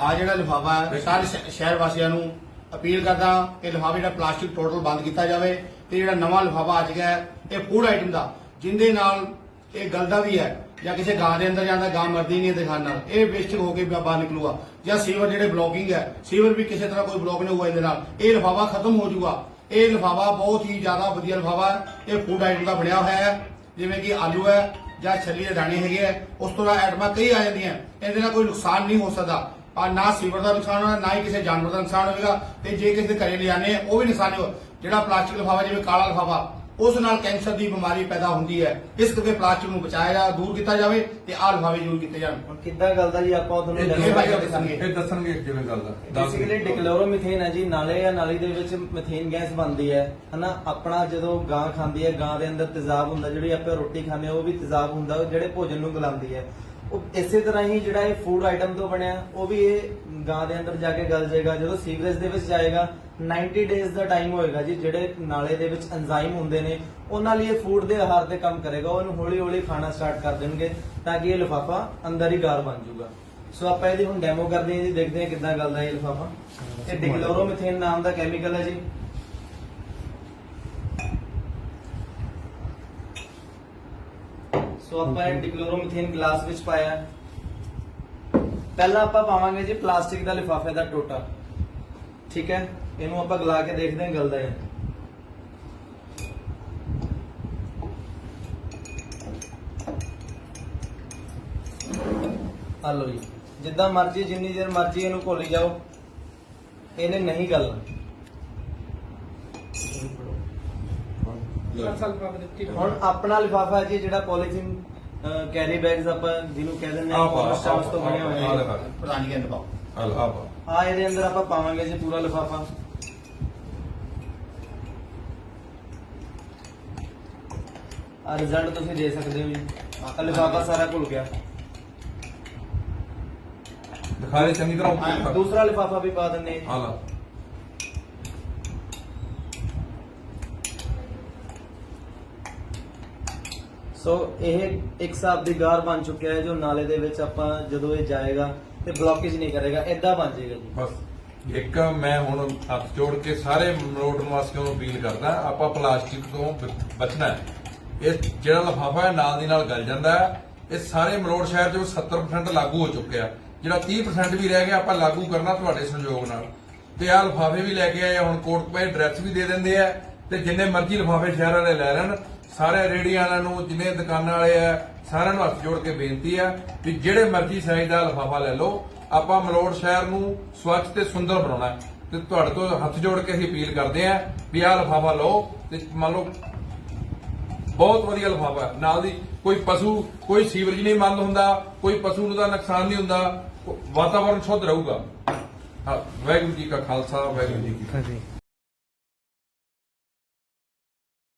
ਆ ਜਿਹੜਾ ਲਿਫਾਫਾ ਹੈ ਸਾਰੇ ਸ਼ਹਿਰ ਵਾਸੀਆਂ ਨੂੰ ਅਪੀਲ ਕਰਦਾ ਕਿ ਲਿਫਾਫੇ ਜਿਹੜਾ ਪਲਾਸਟਿਕ ਟੋਟਲ ਬੰਦ ਕੀਤਾ ਜਾਵੇ ਤੇ ਜਿਹੜਾ ਨਵਾਂ ਲਿਫਾਫਾ ਅੱਜ ਗਿਆ ਇਹ ਫੂਡ ਆਈਟਮ ਦਾ, ਜਿੰਦੇ ਨਾਲ ਇਹ ਗਲਦਾ ਵੀ ਹੈ ਜਾਂ ਕਿਸੇ ਗਾਂ ਦੇ ਅੰਦਰ ਜਾਂਦਾ, ਗਾਂ ਮਰਦੀ ਨਹੀਂ ਇਹਦੇ ਨਾਲ। ਇਹ ਵੇਸਟ ਹੋ ਕੇ ਬਾਹਰ ਨਿਕਲੂਗਾ। ਜਾਂ ਸੀਵਰ ਜਿਹੜੇ ਬਲੋਕਿੰਗ ਹੈ, ਸੀਵਰ ਵੀ ਕਿਸੇ ਤਰ੍ਹਾਂ ਕੋਈ ਬਲੋਕ ਨਹੀਂ ਹੋਊਗਾ ਇਹਦੇ ਨਾਲ। ਇਹ ਲਿਫਾਫਾ ਖਤਮ ਹੋ ਜਾਊਗਾ। ਇਹ ਲਿਫਾਫਾ ਬਹੁਤ ਹੀ ਜ਼ਿਆਦਾ ਵਧੀਆ ਲਿਫਾਫਾ ਹੈ। ਇਹ ਫੂਡ ਆਈਟਮ ਦਾ ਬਣਿਆ ਹੋਇਆ ਹੈ। ਜਿਵੇਂ ਕਿ ਆਲੂ ਹੈ ਜਾਂ ਛੱਲੀ ਦੇ ਦਾਣੇ ਹੈਗੇ ਆ ਉਸ ਤੋਂ ਬਾਅਦ ਆਈਟਮਾਂ ਕਈ ਆ ਜਾਂਦੀਆਂ ਇਹਦੇ ਨਾਲ ਕੋਈ ਨੁਕਸਾਨ ਨਹੀਂ ਹੋ ਸਕਦਾ। ਆ ਨਾ ਸੀਵਰ ਦਾ ਨੁਕਸਾਨ ਹੋਣਾ ਨਾ ਹੀ ਕਿਸੇ ਜਾਨਵਰ ਦਾ ਨੁਕਸਾਨ ਹੋਵੇਗਾ ਤੇ ਜੇ ਕਿਸੇ ਦੇ ਘਰੇ ਲਿਆਣੇ ਆ ਉਹ ਵੀ ਨੁਕਸਾਨ ਹੋ ਜਿਹੜਾ ਪਲਾਸਟਿਕ ਲਿਫਾਫਾ ਜਿਵੇਂ ਕਾਲਾ ਲਿਫਾਫਾ ਉਸ ਨਾਲ ਕੈਂਸਰ ਦੀ ਬਿਮਾਰੀ ਪੈਦਾ ਹੁੰਦੀ ਹੈ। ਇਸ ਕਰਕੇ ਪਲਾਸਟਿਕ ਨੂੰ ਬਚਾਇਆ ਜਾ ਦੂਰ ਕੀਤਾ ਜਾਵੇ ਤੇ ਆਹ ਲਿਫਾਫੇ ਜ਼ਰੂਰ ਕੀਤੇ ਜਾਣ। ਹੁਣ ਕਿੱਦਾਂ ਗੱਲ ਦਾ ਜੀ ਆਪਾਂ ਤੁਹਾਨੂੰ ਇਹ ਭਾਈ ਕਰਕੇ ਦੱਸਣਗੇ। ਇਹ ਦੱਸਣਗੇ ਕਿਵੇਂ ਗੱਲ ਦਾ। ਦੱਸ ਬੇਸਿਕਲੀ ਡਿਕਲੋਰੋਮੀਥੇਨ ਹੈ ਜੀ ਨਾਲੇ ਜਾਂ ਨਾਲੀ ਦੇ ਵਿੱਚ ਮੀਥੇਨ ਗੈਸ ਬਣਦੀ ਹੈ ਹਨਾ? ਆਪਣਾ ਜਦੋਂ ਗਾਂ ਖਾਂਦੀ ਹੈ ਗਾਂ ਦੇ ਅੰਦਰ ਤੇਜ਼ਾਬ ਹੁੰਦਾ ਜਿਹੜੀ ਆਪਾਂ ਰੋਟੀ ਖਾਂਦੇ ਹਾਂ ਉਹ ਵੀ ਤੇਜ਼ਾਬ ਹੁੰਦਾ ਉਹ ਜਿਹੜੇ ਭੋਜਨ ਨੂੰ ਗਲਾਉਂਦੀ ਹੈ। ਉਹ ਇਸੇ ਤਰ੍ਹਾਂ ਹੀ ਜਿਹੜਾ ਇਹ ਫੂਡ ਆਈਟਮ ਤੋਂ ਬਣਿਆ ਉਹ ਵੀ ਇਹ ਗਾਂ ਦੇ ਅੰਦਰ ਜਾ ਕੇ ਗਲ ਜਾਏਗਾ ਜਦੋਂ ਸੀਵਰੇਜ ਦੇ ਵਿੱਚ ਜਾਏਗਾ 90 ਡੇਜ਼ ਦਾ ਟਾਈਮ ਹੋਏਗਾ ਜੀ ਜਿਹੜੇ ਨਾਲੇ ਦੇ ਵਿੱਚ ਐਂਜ਼ਾਈਮ ਹੁੰਦੇ ਨੇ ਉਹਨਾਂ ਲਈ ਇਹ ਫੂਡ ਦੇ ਆਹਾਰ ਤੇ ਕੰਮ ਕਰੇਗਾ ਉਹਨੂੰ ਹੌਲੀ ਹੌਲੀ ਖਾਣਾ ਸਟਾਰਟ ਕਰ ਦੇਣਗੇ ਤਾਂ ਕਿ ਇਹ ਲਿਫਾਫਾ ਅੰਦਰ ਹੀ ਗਾਰ ਬਣ ਜਾਊਗਾ। ਸੋ ਆਪਾਂ ਇਹਦੀ ਹੁਣ ਡੈਮੋ ਕਰਦੇ ਹਾਂ ਜੀ ਦੇਖਦੇ ਹਾਂ ਕਿੱਦਾਂ ਗਲਦਾ ਇਹ ਲਿਫਾਫਾ। ਇਹ ਡਿਕਲੋਰੋਮੀਥੇਨ ਨਾਮ ਦਾ ਕੈਮੀਕਲ ਹੈ ਜੀ। ਸੋ ਆਪਾਂ ਇਹ ਡਿਕਲੋਰੋਮੀਥੇਨ ਗਲਾਸ ਵਿੱਚ ਪਾਇਆ। ਪਹਿਲਾਂ ਆਪਾਂ ਪਾਵਾਂਗੇ ਜੀ ਪਲਾਸਟਿਕ ਦਾ ਲਿਫਾਫੇ ਦਾ ਟੋਟਾ। ਠੀਕ ਹੈ? ਇਹਨੂੰ ਆਪਾਂ ਗਲਾ ਕੇ ਦੇਖਦੇ ਹਾਂ, ਗਲਦਾ ਹੈ। ਆ ਲਓ ਜੀ। ਜਿੱਦਾਂ ਮਰਜ਼ੀ, ਜਿੰਨੀ ਦੇਰ ਮਰਜ਼ੀ ਇਹਨੂੰ ਘੋਲੀ ਜਾਓ। ਇਹਨੇ ਨਹੀਂ ਗਲਣਾ ਹੁਣ ਆਪਣਾ ਲਿਫਾਫਾ ਜੀ ਜਿਹੜਾ ਪੋਲੀਥੀਨ ਕੈਰੀ ਬੈਗਸ ਆਪਾਂ ਜਿਹਨੂੰ ਕਹਿ ਦਿੰਦੇ ਹਾਂ ਸਟਾਫ ਤੋਂ ਬਣਿਆ ਹੋਇਆ। ਹੈ ਪ੍ਰਧਾਨੀ ਕਹਿੰਦੇ ਪਾਓ। ਹਲ ਆ ਆ ਇਹਦੇ ਅੰਦਰ ਆਪਾਂ ਪਾਵਾਂਗੇ ਜੀ ਪੂਰਾ ਲਿਫਾਫਾ। ਆ ਰਿਜ਼ਲਟ ਤੁਸੀਂ ਦੇ ਸਕਦੇ ਹੋ ਜੀ। ਆ ਲਿਫਾਫਾ ਸਾਰਾ ਘੁਲ ਗਿਆ। ਦਿਖਾ ਦੇ ਚੰਗੀ ਤਰ੍ਹਾਂ। ਦੂਸਰਾ ਲਿਫਾਫਾ ਵੀ ਪਾ ਦਿੰਦੇ ਹਾਂ ਆ ਲਾ। ਸੋ ਇਹ ਇੱਕ ਹਿਸਾਬ ਦੀ ਗਾਰ ਬਣ ਚੁੱਕਿਆ ਹੈ ਜੋ ਨਾਲੇ ਦੇ ਵਿੱਚ ਆਪਾਂ ਜਦੋਂ ਇਹ ਜਾਏਗਾ ਤੇ ਬਲੌਕੇਜ ਨਹੀਂ ਕਰੇਗਾ ਇਦਾਂ ਬਣ ਜਾਏਗਾ ਜੀ। ਬਸ, ਇੱਕ ਮੈਂ ਹੁਣ ਹੱਥ ਜੋੜ ਕੇ ਸਾਰੇ ਮਰੋੜ ਨਿਵਾਸੀਆਂ ਨੂੰ ਅਪੀਲ ਕਰਦਾ, ਆਪਾਂ ਪਲਾਸਟਿਕ ਤੋਂ ਬਚਣਾ ਹੈ। ਇਹ ਜਿਹੜਾ ਲਫਾਫਾ ਹੈ, ਨਾਲ ਦੀ ਨਾਲ ਗਲ ਜਾਂਦਾ ਹੈ। ਇਹ ਸਾਰੇ ਮਰੋੜ ਸ਼ਹਿਰ ਚੋਂ 70% ਲਾਗੂ ਹੋ ਚੁੱਕਿਆ ਜਿਹੜਾ 30% ਵੀ ਰਹਿ ਗਿਆ, ਆਪਾਂ ਲਾਗੂ ਕਰਨਾ ਤੁਹਾਡੇ ਸਹਿਯੋਗ ਨਾਲ। ਤੇ ਆਹ ਲਫਾਫੇ ਵੀ ਲੈ ਕੇ ਆਏ ਹੁਣ ਕੋਰਟ ਪੇ ਐਡਰੈਸ ਵੀ ਦੇ ਦਿੰਦੇ ਆ। ਤੇ ਜਿੰਨੇ ਮਰਜ਼ੀ ਲਫਾਫੇ ਸ਼ਹਿਰ ਵਾਲੇ ਲੈ ਲੈਣ। ਸਾਰੇ ਰੇੜੀਆਂ ਵਾਲਿਆਂ ਨੂੰ, ਜਿੰਨੇ ਦੁਕਾਨਾਂ ਵਾਲੇ ਆ, ਸਾਰਿਆਂ ਨੂੰ ਹੱਥ ਜੋੜ ਕੇ ਬੇਨਤੀ ਆ ਵੀ ਜਿਹੜੇ ਮਰਜ਼ੀ ਸਾਈਜ਼ ਦਾ ਲਫਾਫਾ ਲੈ ਲਓ। ਆਪਾਂ ਮਲੋੜ ਸ਼ਹਿਰ ਨੂੰ ਸਵੱਛ ਤੇ ਸੁੰਦਰ ਬਣਾਉਣਾ ਤੇ ਤੁਹਾਡੇ ਤੋਂ ਹੱਥ ਜੋੜ ਕੇ ਅਸੀਂ ਅਪੀਲ ਕਰਦੇ ਆ ਵੀ ਆਹ ਲਫਾਫਾ ਲਓ ਤੇ ਮੰਨ ਲਓ ਬਹੁਤ ਵਧੀਆ ਲਫਾਫਾ ਨਾਲ ਦੀ ਕੋਈ ਪਸ਼ੂ, ਕੋਈ ਸੀਵਰੇਜ ਨਹੀਂ ਬੰਦ ਹੁੰਦਾ, ਕੋਈ ਪਸ਼ੂ ਨੂੰ ਦਾ ਨੁਕਸਾਨ ਨਹੀਂ ਹੁੰਦਾ। ਵਾਤਾਵਰਣ ਸ਼ੁੱਧ ਰਹੂਗਾ। ਵਾਹਿਗੁਰੂ ਜੀ ਕਾ ਖਾਲਸਾ, ਵਾਹਿਗੁਰੂ ਜੀ ਕੀ ਫਤਿਹ।